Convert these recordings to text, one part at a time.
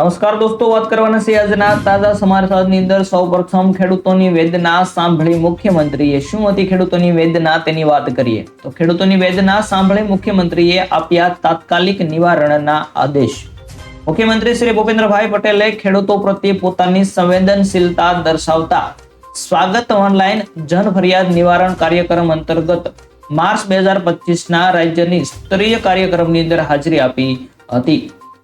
નમસ્કાર દોસ્તો, વાત કરવાના છે આજના તાજા સમાચારની અંદર. સૌપ્રથમ, ખેડૂતોની વેદના સાંભળી મુખ્યમંત્રીએ શું હતી ખેડૂતોની વેદના તેની વાત કરીએ. તો ખેડૂતોની વેદના સાંભળી મુખ્યમંત્રીએ આપ્યા તાત્કાલિક નિવારણના આદેશ. મુખ્યમંત્રી શ્રી ભૂપેન્દ્રભાઈ પટેલે ખેડૂતો પ્રત્યે પોતાની સંવેદનશીલતા દર્શાવતા સ્વાગત ઓનલાઈન જન ફરિયાદ નિવારણ કાર્યક્રમ અંતર્ગત માર્ચ બે હજાર પચીસના રાજ્યની સ્તરીય કાર્યક્રમની અંદર હાજરી આપી હતી.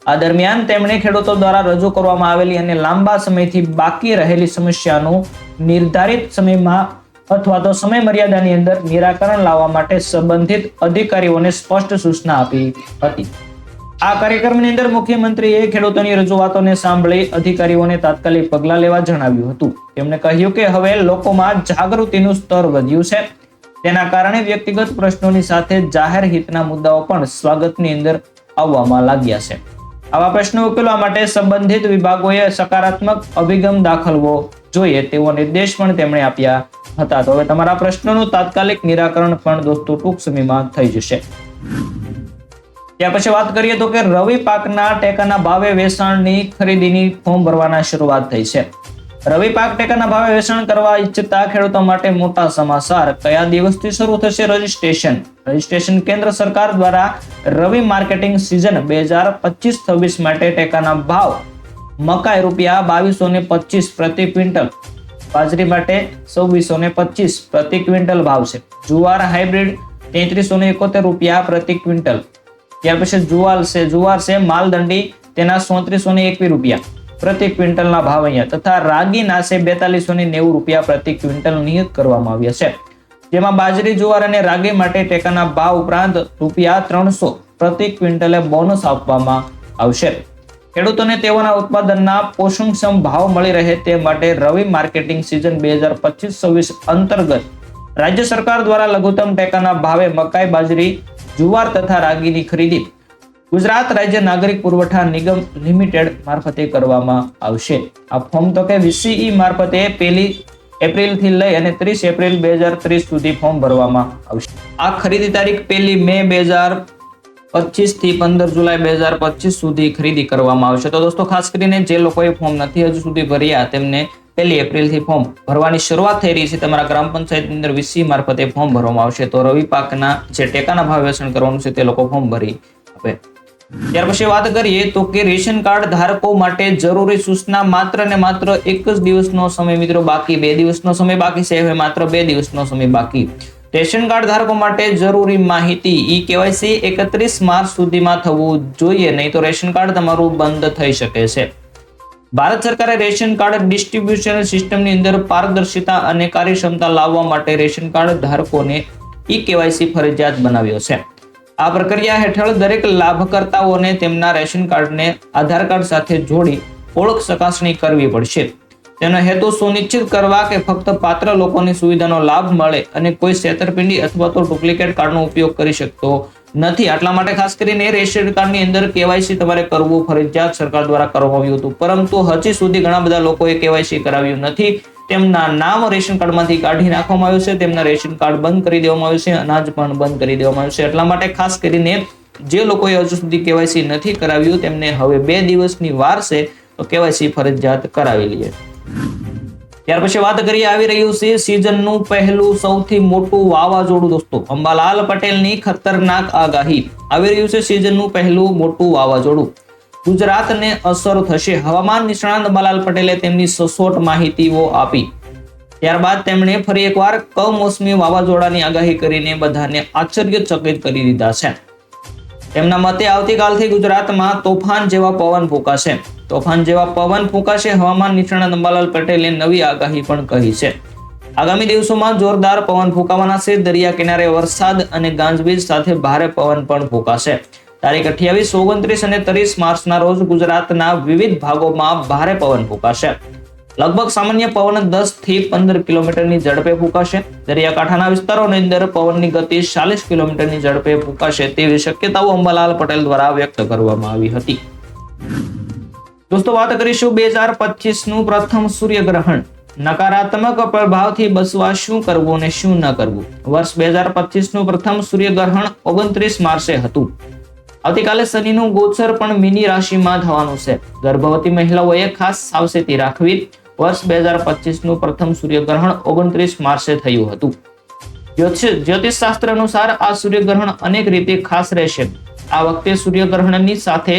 આ દરમિયાન તેમણે ખેડૂતો દ્વારા રજૂ કરવામાં આવેલી અને લાંબા સમયથી બાકી રહેલી સમસ્યાનું નિર્ધારિત સમયમાં અથવા તો સમય મર્યાદાની અંદર નિરાકરણ લાવવા માટે સંબંધિત અધિકારીઓને સ્પષ્ટ સૂચના આપી હતી. આ કાર્યક્રમની અંદર મુખ્યમંત્રીએ ખેડૂતોની રજૂઆતોને સાંભળી અધિકારીઓને તાત્કાલિક પગલાં લેવા જણાવ્યું હતું. તેમણે કહ્યું કે હવે લોકોમાં જાગૃતિનું સ્તર વધ્યું છે. તેના કારણે વ્યક્તિગત પ્રશ્નોની સાથે જાહેર હિતના મુદ્દાઓ પણ સ્વાગતની અંદર આવવામાં લાગ્યા છે. આવા પ્રશ્નો ઉકેલવા માટે સંબંધિત વિભાગોએ સકારાત્મક અભિગમ દાખલવો જોઈએ તેવો નિર્દેશ પણ તેમણે આપ્યા હતા. તો હવે તમારા પ્રશ્નોનું તાત્કાલિક નિરાકરણ પણ દોસ્તો ટૂંક સમયમાં થઈ જશે. ત્યાર પછી વાત કરીએ તો કે રવિ પાકના ટેકાના ભાવે વેચાણની ખરીદીની ફોર્મ ભરવાના શરૂઆત થઈ છે. રવિ પાક ટેકાના ભાવે વેચાણ કરવા ઈચ્છતા ખેડૂતો માટે મોટા સમાચાર. કયા દિવસથી શરૂ થશે રજીસ્ટ્રેશન? રજીસ્ટ્રેશન કેન્દ્ર સરકાર દ્વારા રવિ માર્કેટિંગ સિઝન બે હજાર પચીસ છવ્વીસ માટે ટેકાના ભાવ મકાઈ રૂપિયા બાવીસો ને પચીસ પ્રતિ ક્વિન્ટલ, બાજરી માટે છવ્વીસો ને પચીસ પ્રતિ ક્વિન્ટલ ભાવ છે. જુવાર હાઇબ્રિડ તેત્રીસો ને એકોતેર રૂપિયા પ્રતિ ક્વિન્ટલ. ત્યાર પછી જુવાર છે જુવાર છે, માલદંડી તેના સોત્રીસો ને એકવીસ રૂપિયા પ્રતિ ક્વિન્ટલના ભાવ અહીંયા, તથા રાગીના છે બેતાલીસો ને નેવું રૂપિયા પ્રતિ ક્વિન્ટલ નિયત કરવામાં આવ્યા છે. જેમાં બાજરી, જુવાર અને રાગી માટે ટેકાના ભાવ ઉપરાંત રૂપિયા ત્રણસો પ્રતિ ક્વિન્ટલે બોનસ આપવામાં આવશે. ખેડૂતોને તેઓના ઉત્પાદનના પોષણક્ષમ ભાવ મળી રહે તે માટે રવિ માર્કેટિંગ સિઝન બે હજાર પચીસ છવ્વીસ અંતર્ગત રાજ્ય સરકાર દ્વારા લઘુત્તમ ટેકાના ભાવે મકાઈ, બાજરી, જુવાર તથા રાગીની ખરીદી ગુજરાત રાજ્ય નાગરિક પુરવઠા નિગમ લિમિટેડ મારફતે કરવામાં આવશે. આ ફોર્મ તો કે વીસીઈ મારફતે પહેલી એપ્રિલથી લઈ અને ત્રીસ એપ્રિલ બે હજાર ત્રીસ સુધી ફોર્મ ભરવામાં આવશે. આ ખરીદી તારીખ પહેલી મે બે હજાર પચીસથી પંદર જુલાઈ બે હજાર પચીસ સુધી ખરીદી કરવામાં આવશે. તો દોસ્તો, ખાસ કરીને જે લોકોએ ફોર્મ નથી હજુ સુધી ભર્યા, તેમને પહેલી એપ્રિલથી ફોર્મ ભરવાની શરૂઆત થઈ રહી છે. તમારા ગ્રામ પંચાયતની અંદર વીસી મારફતે ફોર્મ ભરવામાં આવશે. તો રવિ પાકના જે ટેકાના ભાવ વેચાણ કરવાનું છે તે લોકો ફોર્મ ભરી આપે. ત્યાર પછી વાત કરીએ તો કે રેશન કાર્ડ ધારકો માટે જરૂરી સૂચના માત્ર ને માત્ર એક જ દિવસનો સમય મિત્રો બાકી, બે દિવસનો સમય બાકી છે, હવે માત્ર બે દિવસનો સમય બાકી. રેશન કાર્ડ ધારકો માટે જરૂરી માહિતી ઈ કેવાયસી એકત્રીસ માર્ચ સુધીમાં થવું જોઈએ, નહીં તો રેશન કાર્ડ તમારું બંધ થઈ શકે છે. ભારત સરકારે રેશન કાર્ડ ડિસ્ટ્રીબ્યુશન સિસ્ટમની અંદર પારદર્શિતા અને કાર્યક્ષમતા લાવવા માટે રેશન કાર્ડ ધારકોને ઈ કેવાયસી ફરજિયાત બનાવ્યો છે. આ પ્રક્રિયા હેઠળ દરેક લાભકર્તાઓને તેમના રેશન કાર્ડને આધાર કાર્ડ સાથે જોડી ઓળખ ચકાસણી કરવી પડશે. તેનો હેતુ સુનિશ્ચિત કરવા કે ફક્ત પાત્ર લોકોની સુવિધાનો લાભ મળે અને કોઈ છેતરપિંડી અથવા તો ડુપ્લિકેટ કાર્ડનો ઉપયોગ કરી શકતો નથી. આટલા માટે ખાસ કરીને રેશન કાર્ડની અંદર કેવાયસી તમારે કરવું ફરજિયાત સરકાર દ્વારા કરવામાં આવ્યું હતું. પરંતુ હજી સુધી ઘણા બધા લોકોએ કેવાયસી કરાવ્યું નથી. તેમના નામ રેશન કાર્ડમાંથી કાઢી નાખવામાં આવ્યું છે. તેમના રેશન કાર્ડ બંધ કરી દેવામાં આવ્યું છે. અનાજ પણ બંધ કરી દેવામાં આવ્યું છે. એટલા માટે ખાસ કરીને જે લોકોએ હજુ સુધી કેવાયસી નથી કરાવ્યું, તેમને હવે બે દિવસની વાર છે તો કેવાયસી ફરજિયાત કરાવી લઈએ. ત્યાર પછી વાત કરીએ આવી રહ્યું છે સિઝનનું પહેલું સૌથી મોટું વાવાઝોડું. દોસ્તો, અંબાલાલ પટેલની ખતરનાક આગાહી. આવી રહ્યું છે સિઝનનું પહેલું મોટું વાવાઝોડું. ગુજરાતને અસર થશે. હવામાન નિષ્ણાંત અંબાલાલ પટેલે તેમની સચોટ માહિતીઓ આપી. ત્યારબાદ તેમણે ફરી એકવાર કમોસમી વાવાઝોડાની આગાહી કરીને બધાને આશ્ચર્યચકિત કરી દીધા છે. તેમના મતે આવતીકાલથી ગુજરાતમાં તોફાન જેવા પવન ફૂંકાશે. તોફાન જેવા પવન ફૂંકાશે હવામાન નિષ્ણાત અંબાલાલ પટેલે નવી આગાહી પણ કહી છે. આગામી દિવસોમાં જોરદાર પવન ફૂંકાવાના છે. દરિયા કિનારે વરસાદ અને ગાંજવીજ સાથે ભારે પવન પણ ફૂંકાશે. તારીખ અઠ્યાવીસ, ઓગણત્રીસ અને ત્રીસ માર્ચના રોજ ગુજરાતના વિવિધ ભાગોમાં ભારે પવન ફૂંકાશે. લગભગ સામાન્ય પવન દસથી પંદર કિલોમીટરની ઝડપે ફૂંકાશે. દરિયાકાંઠાના વિસ્તારોની અંદર પવનની ગતિ ચાલીસ કિલોમીટરની ઝડપે ફૂંકાશે તેવી શક્યતાઓ અંબાલાલ પટેલ દ્વારા વ્યક્ત કરવામાં આવી હતી. દોસ્તો, વાત કરીશું બે હજાર પચીસનું પ્રથમ સૂર્યગ્રહણ. નકારાત્મક પ્રભાવથી બચવા શું કરવું અને શું ન કરવું? વર્ષ બે હજાર પચીસનું પ્રથમ સૂર્યગ્રહણ ઓગણત્રીસ માર્ચે હતું. આવતીકાલે શનિનું ગોચર પણ મિની રાશિમાં થવાનું છે. ગર્ભવતી મહિલાઓએ ખાસ સાવચેતી રાખવી. વર્ષ બે હજાર પચીસનું પ્રથમ સૂર્યગ્રહણ ઓગણત્રીસ માર્ચે થયું હતું. જ્યોતિષ શાસ્ત્ર અનુસાર આ સૂર્યગ્રહણ અનેક રીતે ખાસ રહેશે. આ વખતે સૂર્યગ્રહણની સાથે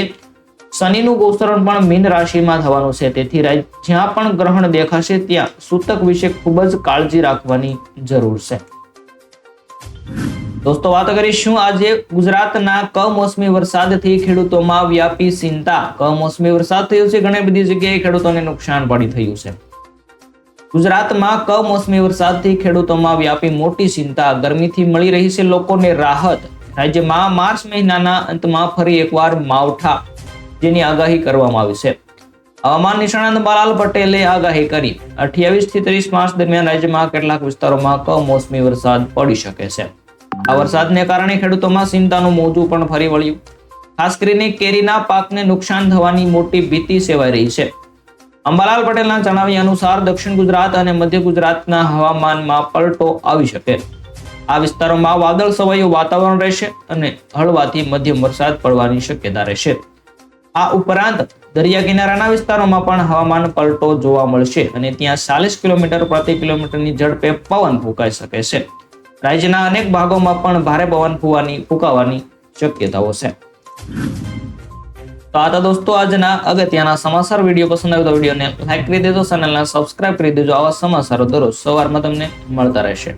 શનિનું ગોચરણ પણ મીન રાશિમાં થવાનું છે. તેથી જ્યાં પણ ગ્રહણ દેખાશે ત્યાં સૂતક વિશે ખૂબ જ કાળજી રાખવાની જરૂર છે. દોસ્તો, વાત કરીશું આજે ગુજરાતના કમોસમી વરસાદથી ખેડૂતોમાં વ્યાપી ચિંતા. કમોસમી વરસાદ થયો છે, ઘણી બધી જગ્યાએ ખેડૂતોને નુકસાન પડી થયું છે. ગુજરાતમાં કમોસમી વરસાદથી ખેડૂતોમાં વ્યાપી મોટી ચિંતા. ગરમીથી મળી રહી છે લોકોને રાહત. રાજ્યમાં માર્ચ મહિનાના અંતમાં ફરી એકવાર માવઠા, જેની આગાહી કરવામાં આવી છે. હવામાન નિષ્ણાંત બાલાલ પટેલે આગાહી કરી. અઠ્યાવીસથી ત્રીસ માર્ચ દરમિયાન રાજ્યમાં કેટલાક વિસ્તારોમાં કમોસમી વરસાદ પડી શકે છે. આ વરસાદને કારણે ખેડૂતોમાં ચિંતાનું મોજું પણ ફરી વળ્યું. ખાસ કરીને કેરીના પાકને નુકસાન થવાની મોટી ભીતિ સેવાઈ રહી છે. અંબાલાલ પટેલના જણાવ્યા અનુસાર દક્ષિણ ગુજરાત અને મધ્ય ગુજરાતના હવામાનમાં પલટો આવી શકે. આ વિસ્તારોમાં વાદળ સવાયું વાતાવરણ રહેશે અને હળવાથી મધ્યમ વરસાદ પડવાની શક્યતા રહેશે. આ ઉપરાંત દરિયા કિનારાના વિસ્તારોમાં પણ હવામાન પલટો જોવા મળશે અને ત્યાં ચાલીસ કિલોમીટર પ્રતિ કિલોમીટરની ઝડપે પવન ફૂંકાઈ શકે છે. રાજ્યના અનેક ભાગોમાં પણ ભારે પવન ફૂવાની, ફૂંકાવાની શક્યતાઓ છે. તો આ તો દોસ્તો આજના અગત્યના સમાચાર. વીડિયો પસંદ આવ્યો તો વિડીયોને લાઈક કરી દેજો, ચેનલને સબસ્ક્રાઇબ કરી દેજો. આવા સમાચારો દરરોજ સવારમાં તમને મળતા રહેશે.